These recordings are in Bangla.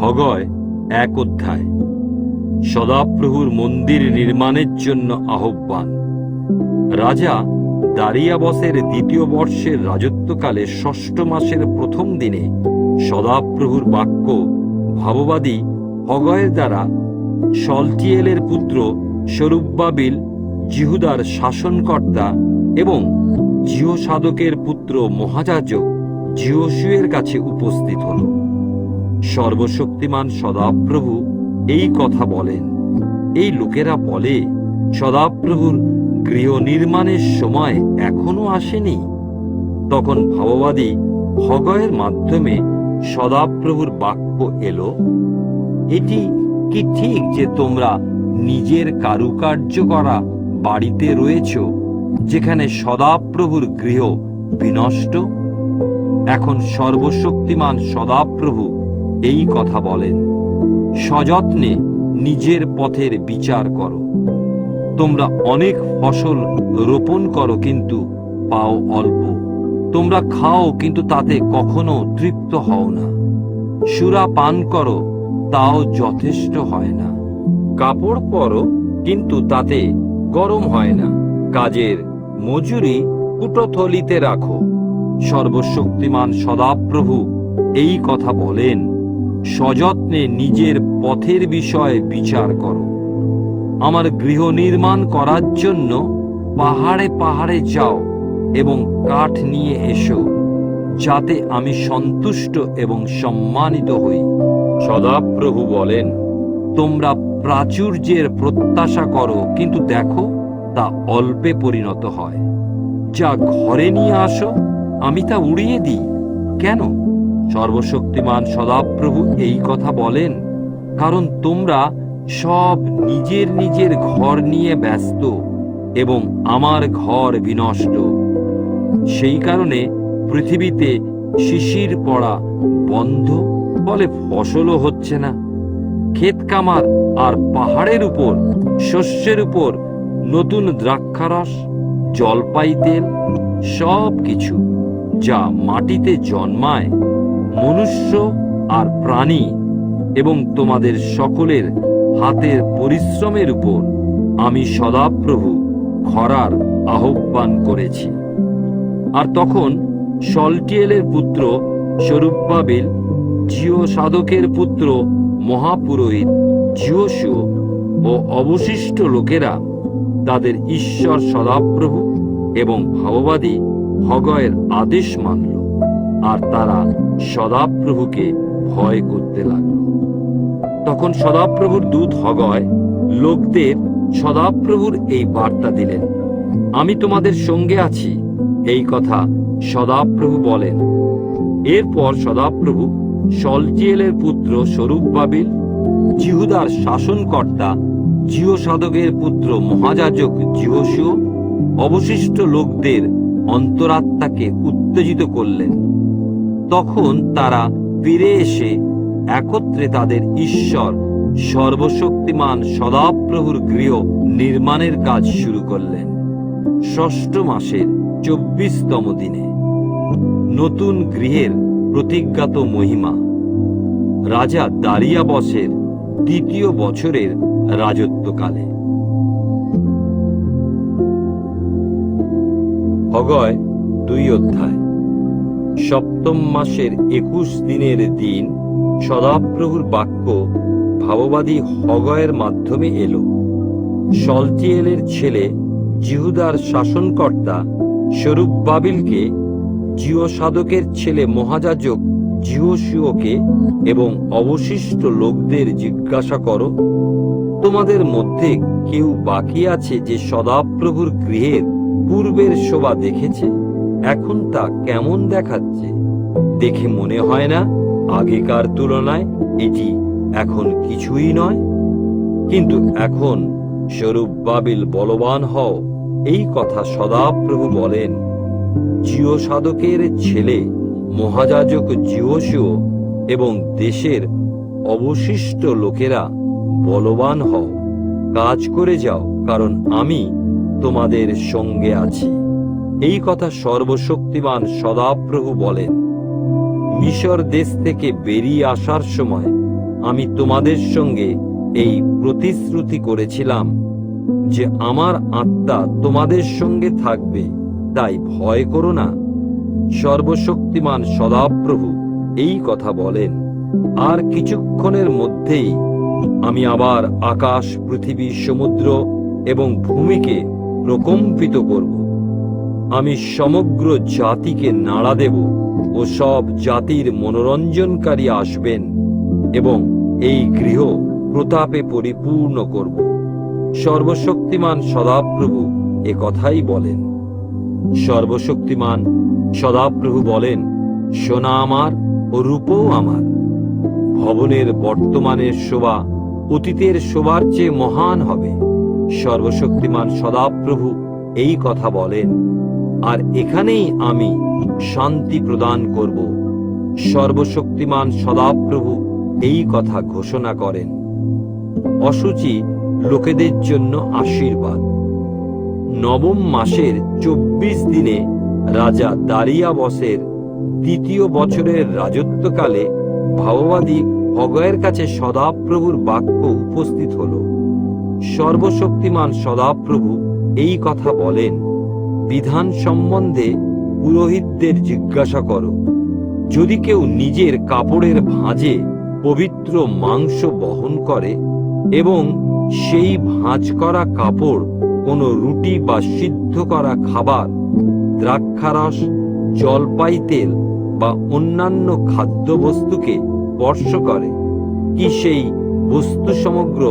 হগয় এক অধ্যায়। সদাপ্রভুর মন্দির নির্মাণের জন্য আহ্বান। রাজা দারিয়াবসের দ্বিতীয় বর্ষের রাজত্বকালে ষষ্ঠ মাসের প্রথম দিনে সদাপ্রভুর বাক্য ভাববাদী হগয়ের দ্বারা সলটিয়েলের পুত্র স্বরূপবাবিল জিহুদার শাসনকর্তা এবং জিও সাধকের পুত্র মহাযাজক জিওসুয়ের কাছে উপস্থিত হল। সর্বশক্তিমান সদাপ্রভু এই কথা বলেন। এই লোকেরা বলে, সদাপ্রভুর গৃহ নির্মাণের সময় এখনও আসেনি। তখন ভাববাদী হগয়ের মাধ্যমে সদাপ্রভুর বাক্য এলো, এটি কি ঠিক যে তোমরা নিজের কারুকার্য করা বাড়িতে রয়েছ, যেখানে সদাপ্রভুর গৃহ বিনষ্ট? এখন সর্বশক্তিমান সদাপ্রভু এই কথা বলেন, সযত্নে নিজের পথের বিচার করো। তোমরা অনেক ফসল রোপণ করো কিন্তু পাও অল্প। তোমরা খাও কিন্তু তাতে কখনো তৃপ্ত হও না। সুরা পান করো, তাও যথেষ্ট হয় না। কাপড় পরো, কিন্তু তাতে গরম হয় না। কাজের মজুরি কুটথলিতে রাখো। সর্বশক্তিমান সদাপ্রভু এই কথা বলেন। সযত্নে নিজের পথের বিষয়ে বিচার করো। আমার গৃহ নির্মাণ করার জন্য পাহাড়ে পাহাড়ে যাও এবং কাঠ নিয়ে এসো যাতে আমি সন্তুষ্ট এবং সম্মানিত হই। সদাপ্রভু বলেন তোমরা প্রাচুর্যের প্রত্যাশা করো কিন্তু দেখো তা অল্পে পরিণত হয়। যা ঘরে নিয়ে আসো আমি তা উড়িয়ে দিই। কেন? সর্বশক্তিমান সদাপ্রভু এই কথা বলেন, কারণ তোমরা সব নিজের নিজের ঘর নিয়ে ব্যস্ত এবং আমার ঘর বিনষ্ট। সেই কারণে পৃথিবীতে শিশির পড়া বন্ধ, ফলে ফসলও হচ্ছে না। ক্ষেত কামার আর পাহাড়ের উপর, শস্যের উপর নতুন দ্রাক্ষারস, জলপাই তেল সব কিছু যা মাটিতে জন্মায় মনুষ্য আর প্রাণী এবং তোমাদের সকলের হাতের পরিশ্রমের উপর আমি সদাপ্রভু খরার আহ্বান করেছি। আর তখন সলটিয়েলের পুত্র স্বরূপবাবিল জিও সাধকের পুত্র মহাপুরোহিত জিওসু ও অবশিষ্ট লোকেরা তাদের ঈশ্বর সদাপ্রভু এবং ভাববাদী হগয়ের আদেশ মানল। আর তারা সদাপ্রভুকে ভয় করতে লাগল। তখন সদাপ্রভুর দূত হগয়, লোকদের সদাপ্রভুর এই বার্তা দিলেন, আমি তোমাদের সঙ্গে আছি। এই কথা সদাপ্রভু বলেন। এরপর সদাপ্রভু সলটিয়েলের পুত্র স্বরূপ বাবিল, জিহুদার শাসনকর্তা জিও সাধকের পুত্র মহাযাজক জিহসু অবশিষ্ট লোকদের অন্তরাত্মাকে উত্তেজিত করলেন। তখন তারা ফিরে এসে একত্রে তাদের ঈশ্বর, সর্বশক্তিমান সদাপ্রভুর গৃহ নির্মাণের কাজ শুরু করলেন। ষষ্ঠ মাসের চব্বিশতম দিনে। নতুন গৃহের প্রতিজ্ঞাত মহিমা। রাজা দারিয়াবসের দ্বিতীয় বছরের রাজত্বকালে। হগয় দুই অধ্যায়। সপ্তম মাসের একুশ দিনের দিন সদাপ্রভুর বাক্য ভাববাদী হগয়ের মাধ্যমে এলো। সলটিয়েলের ছেলে জিহুদার শাসনকর্তা স্বরূপ বাবিলকে জিও সাধকের ছেলে মহাযাজক জিওসিওকে এবং অবশিষ্ট লোকদের জিজ্ঞাসা করো, তোমাদের মধ্যে কেউ বাকি আছে যে সদাপ্রভুর গৃহের পূর্বের শোভা দেখেছে? এখন তা কেমন দেখাচ্ছে? দেখে মনে হয় না আগেকার তুলনায় এটি এখন কিছুই নয়। কিন্তু এখন স্বরূপ বাবিল বলবান হও, এই কথা সদাপ্রভু বলেন। জিও সাধকের ছেলে, মহাযাজক জিওসিও এবং দেশের অবশিষ্ট লোকেরা বলবান হও। কাজ করে যাও, কারণ আমি তোমাদের সঙ্গে আছি। এই কথা সর্বশক্তিমান সদাপ্রভু বলেন, মিশর দেশ থেকে বেরিয়ে আসার সময় আমি তোমাদের সঙ্গে এই প্রতিশ্রুতি করেছিলাম যে আমার আত্মা তোমাদের সঙ্গে থাকবে, তাই ভয় করো না। সর্বশক্তিমান সদাপ্রভু এই কথা বলেন। আর কিছুক্ষণের মধ্যেই আমি আবার আকাশ, পৃথিবী, সমুদ্র এবং ভূমিকে প্রকম্পিত করব। আমি সমগ্র জাতিকে নাড়া দেব ও সব জাতির মনোরঞ্জনকারী আসবেন এবং এই গৃহ প্রতাপে পরিপূর্ণ করব। সর্বশক্তিমান সদাপ্রভু এ কথাই বলেন। সর্বশক্তিমান সদাপ্রভু বলেন, সোনা আমার ও রূপও আমার। ভবনের বর্তমানের শোভা অতীতের শোভার চেয়ে মহান হবে। সর্বশক্তিমান সদাপ্রভু এই কথা বলেন। আর এখানেই আমি শান্তি প্রদান করব। সর্বশক্তিমান সদাপ্রভু এই কথা ঘোষণা করেন। অসুচি লোকেদের জন্য আশীর্বাদ। নবম মাসের চব্বিশ দিনে রাজা দারিয়াবসের দ্বিতীয় বছরের রাজত্বকালে ভাওবাদী অগয়ের কাছে সদাপ্রভুর বাক্য উপস্থিত হল, সর্বশক্তিমান সদাপ্রভু এই কথা বলেন। বিধান সম্বন্ধে পুরোহিতদের জিজ্ঞাসা করো। যদি কেউ নিজের কাপড়ের ভাঁজে পবিত্র মাংস বহন করে এবং সেই ভাঁজ করা কাপড় কোনো রুটি বা সিদ্ধ করা খাবার, দ্রাক্ষারস, জলপাই তেল বা অন্যান্য খাদ্যবস্তুকে স্পর্শ করে, কি সেই বস্তু সমগ্র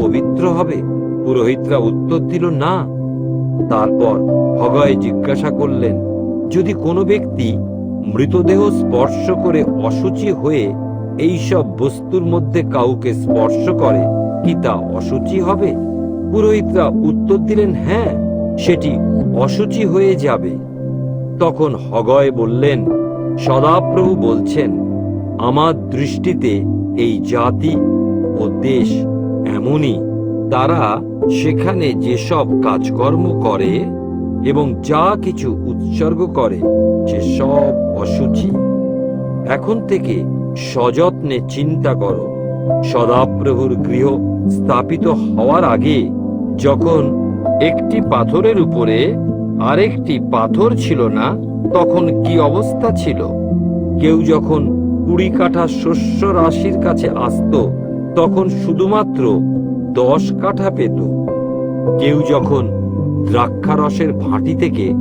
পবিত্র হবে? পুরোহিতরা উত্তর দিল, না। তারপর হগয় জিজ্ঞাসা করলেন, যদি কোনো ব্যক্তি মৃতদেহ স্পর্শ করে অসুচি হয়ে এই সব বস্তুর মধ্যে কাউকে স্পর্শ করে, কি তা অসুচি হবে? পুরোহিতরা উত্তর দিলেন হ্যাঁ সেটি অসুচি হয়ে যাবে। তখন হগয় বললেন, সদাপ্রভু বলছেন, আমার দৃষ্টিতে এই জাতি ও দেশ এমনই। তারা সেখানে যেসব কাজকর্ম করে এবং যা কিছু উৎসর্গ করে, সে সব অসুচি এখন থেকে সযত্নে চিন্তা করো। সদাপ্রভুর গৃহ স্থাপিত হওয়ার আগে যখন একটি পাথরের উপরে আরেকটি পাথর ছিল না, তখন কি অবস্থা ছিল? কেউ যখন কুড়ি কাঠা শস্য রাশির কাছে আসতো, তখন শুধুমাত্র দশ কাঠা পেত। কেউ যখন দ্রাক্ষারসের ভাঁটি থেকে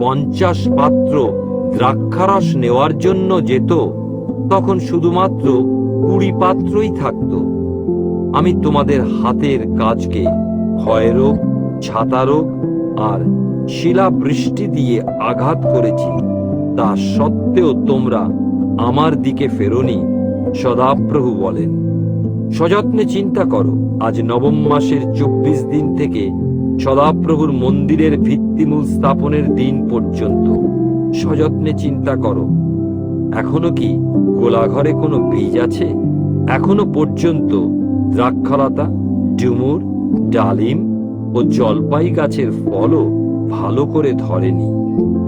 পঞ্চাশ পাত্র দ্রাক্ষারস নেওয়ার জন্য যেত, তখন শুধুমাত্র কুড়ি পাত্রই থাকত। আমি তোমাদের হাতের কাজকে ক্ষয়রোগ, ছাতারোগ আর শিলাবৃষ্টি দিয়ে আঘাত করেছি। তা সত্ত্বেও তোমরা আমার দিকে ফেরোনি, সদাপ্রভু বলেন। সযত্নে চিন্তা করো, আজ নবম মাসের চব্বিশ দিন থেকে সদাপ্রভুর মন্দিরের ভিত্তিমূল স্থাপনের দিন পর্যন্ত। সযত্নে চিন্তা করো, এখনও কি গোলাঘরে কোনো বীজ আছে? এখনও পর্যন্ত দ্রাক্ষালতা, ডুমুর, ডালিম ও জলপাই গাছের ফলও ভালো করে ধরেনি।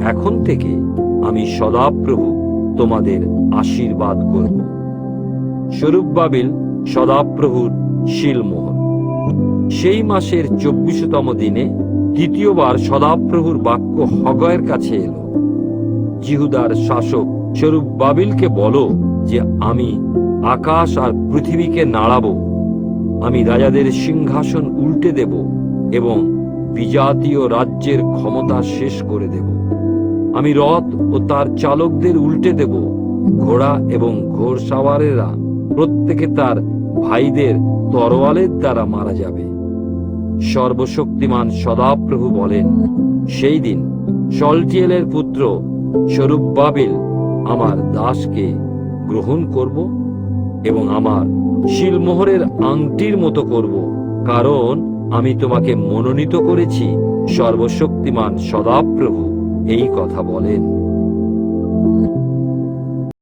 এখন থেকে আমি সদাপ্রভু তোমাদের আশীর্বাদ করব। স্বরূপ বাবিল সদাপ্রভুর শিলমোহর। সেই মাসের চব্বিশতম দিনে দ্বিতীয়বার সদাপ্রভুর বাক্য হগয়ের কাছে এলো। জিহুদার শাসক স্বরূপ বাবিলকে বলো যে, আমি আকাশ আর পৃথিবীকে নাড়াবো, আমি রাজাদের সিংহাসন উল্টে দেব এবং বিজাতীয় রাজ্যের ক্ষমতা শেষ করে দেব। আমি রথ ও তার চালকদের উল্টে দেব, ঘোড়া এবং ঘোড় সাওয়ারেরা প্রত্যেকে তার ভাইদের তরোয়ালের দ্বারা মারা যাবে। সর্বশক্তিমান সদাপ্রভু বলেন, সেই দিন সলটিয়েলের পুত্র স্বরূপ বাবিল আমার দাসকে গ্রহণ করব এবং আমার শিলমোহরের আংটির মতো করব। কারণ আমি তোমাকে মনোনীত করেছি, সর্বশক্তিমান সদাপ্রভু এই কথা বলেন।